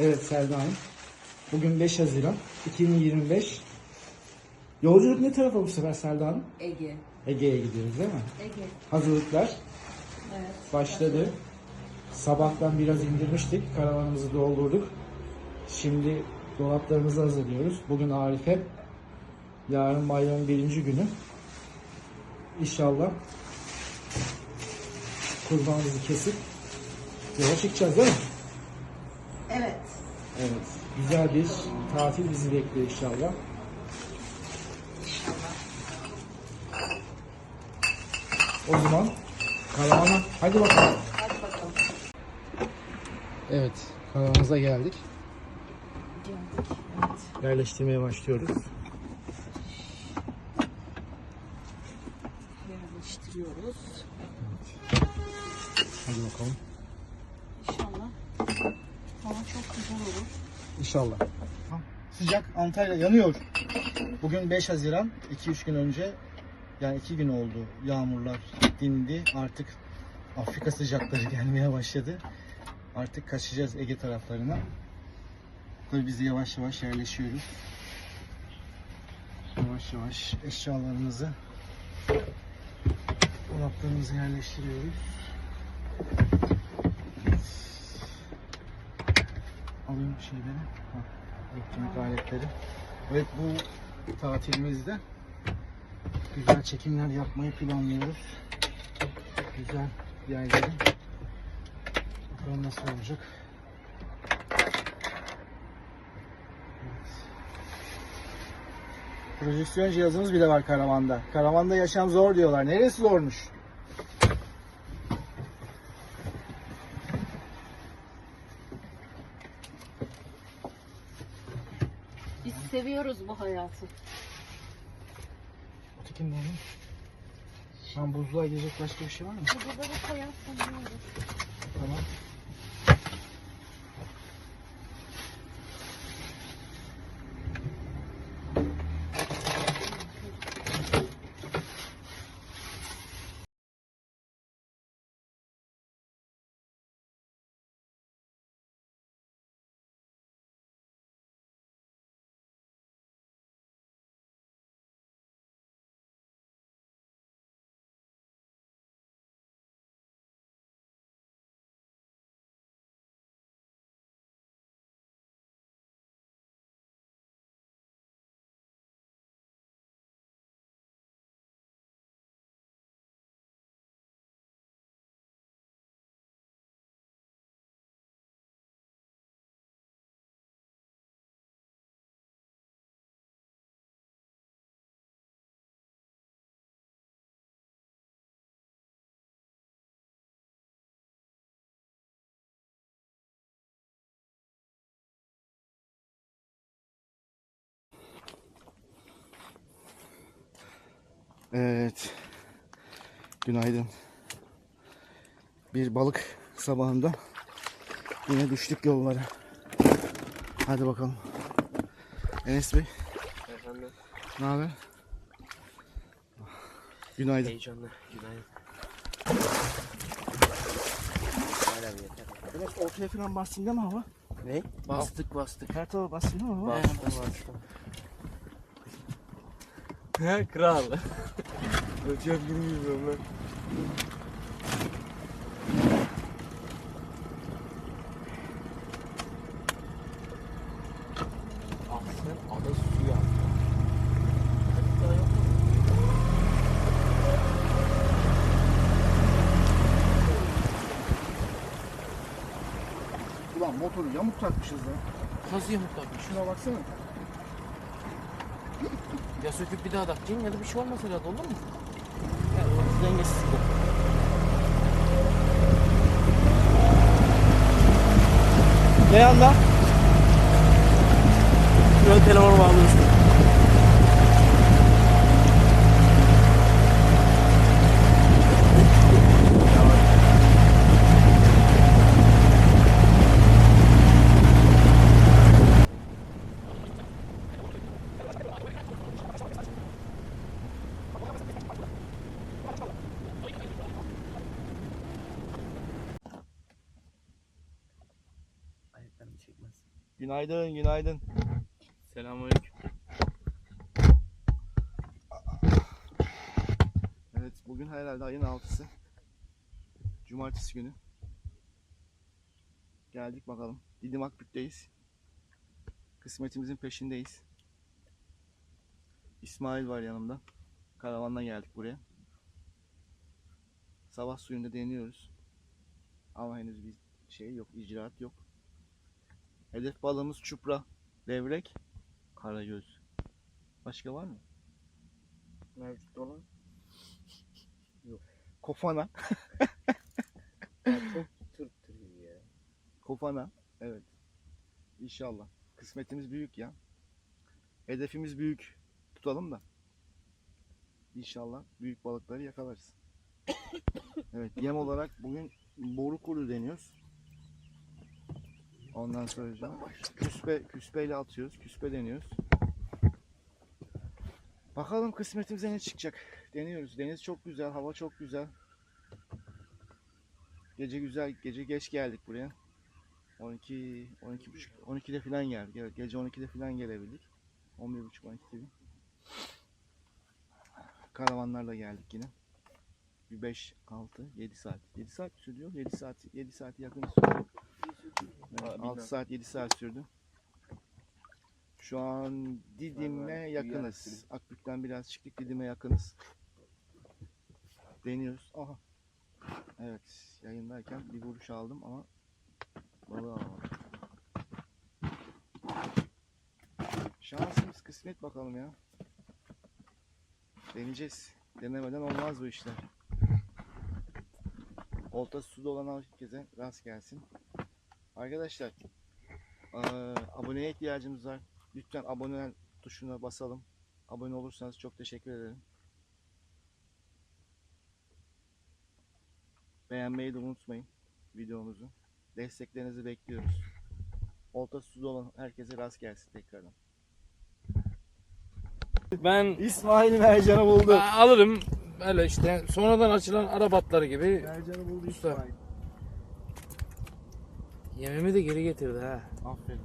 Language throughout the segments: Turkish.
Evet Selda Hanım. Bugün 5 Haziran 2025. Yolculuk ne tarafa bu sefer Selda Hanım? Ege. Ege'ye gidiyoruz değil mi? Ege. Hazırlıklar Evet. başladı. Sabahtan biraz indirmiştik. Karavanımızı doldurduk. Şimdi dolaplarımızı hazırlıyoruz. Bugün Arife. Yarın bayramın birinci günü. İnşallah kurbanımızı kesip yola çıkacağız değil mi? Evet. Evet. Güzel bir tatil bizi bekliyor inşallah. O zaman karavana hadi bakalım. Hadi bakalım. Evet, karavanımıza geldik. Geldik. Evet. Yerleştirmeye başlıyoruz. Yerleştiriyoruz. Hadi bakalım. Hava çok güzel olur. İnşallah. Sıcak Antalya yanıyor. Bugün 5 Haziran. 2-3 gün önce yani 2 gün oldu. Yağmurlar dindi. Artık Afrika sıcakları gelmeye başladı. Artık kaçacağız Ege taraflarına. Tabii biz yavaş yavaş yerleşiyoruz. Yavaş yavaş eşyalarımızı dolaplarımızı yerleştiriyoruz. Alayım şeyleri. Elektronik aletleri. Evet bu tatilimizde güzel çekimler yapmayı planlıyoruz. Güzel yerleri. Bakalım nasıl olacak. Evet. Projeksiyon cihazımız bile var karavanda. Karavanda yaşam zor diyorlar. Neresi zormuş? Biz seviyoruz bu hayatı. Öteki ne? Şu an buzluğa girecek başka bir şey var mı? Burada da koyarsan ne olur? Tamam. Evet. Günaydın. Bir balık sabahında yine düştük yollara. Hadi bakalım. Enes Bey, Efendim, ne haber? Günaydın. heyecanlı. Günaydın. Enes ortaya falan bastın değil mi hava? Ne? Bastık bastık. Her tarafa bastın değil mi hava? Bastım bastım. He kral. Ötüyor gibi yüzüyorum lan. Ulan motoru yamuk takmışız lan. Nasıl yamuk takmış? Şuna baksana. Ya söküp bir daha takacaksın ya da bir şey olmasa herhalde olur mu? Ya kafası dengesiz bu. Ne yanda? Şuraya telefonu bağlıyorsun. Günaydın, günaydın. Selamünaleyküm. Evet, bugün herhalde ayın 6'sı. Cumartesi günü. Geldik bakalım. Didim Akbük'teyiz. Kısmetimizin peşindeyiz. İsmail var yanımda. Karavanla geldik buraya. Sabah suyunda deniyoruz. Ama henüz bir şey yok, icraat yok. Hedef balığımız çupra, levrek, karagöz. Başka var mı? Mevcut olan. Kofana. çok tır gibi ya. Kofana. Evet. İnşallah. Kısmetimiz büyük ya. Hedefimiz büyük. Tutalım da. İnşallah büyük balıkları yakalarız. Evet yem olarak bugün boru kuru deniyoruz. Ondan sonra küspe, küspeyle atıyoruz. Küspe deniyoruz. Bakalım kısmetimize ne çıkacak. Deniyoruz. Deniz çok güzel. Hava çok güzel. Gece güzel. Gece geç geldik buraya. 12 12 buçuk 12'de falan geldik. Evet, gece 12'de falan gelebildik. 11 buçuk 12 gibi. Karavanlarla geldik yine. Bir 5 6 7 saat. 7 saat sürüyor. 7 saat 7 saati yakın sürüyor. Evet, 6 saat 7 saat sürdü. Şu an Didim'e yakınız. Akbük'ten biraz çıktık Didim'e yakınız. Deniyoruz. Aha. Evet, yayındayken bir vuruş aldım ama balığı alamadım. Şansımız kısmet bakalım ya. Deneyeceğiz. Denemeden olmaz bu işler. Oltası suda olan herkese rast gelsin. Arkadaşlar aboneye ihtiyacımız var. Lütfen abone tuşuna basalım. Abone olursanız çok teşekkür ederim. Beğenmeyi de unutmayın videomuzu. Desteklerinizi bekliyoruz. Oltası suda olan herkese rast gelsin tekrardan. Ben İsmail Mercan'ı buldu. Ben alırım öyle işte sonradan açılan arabatları gibi Mercan'ı buldu Usta. İsmail. Yemimi de geri getirdi ha. Aferin.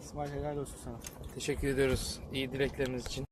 İsmail helal olsun sana. Teşekkür ediyoruz iyi dilekleriniz için.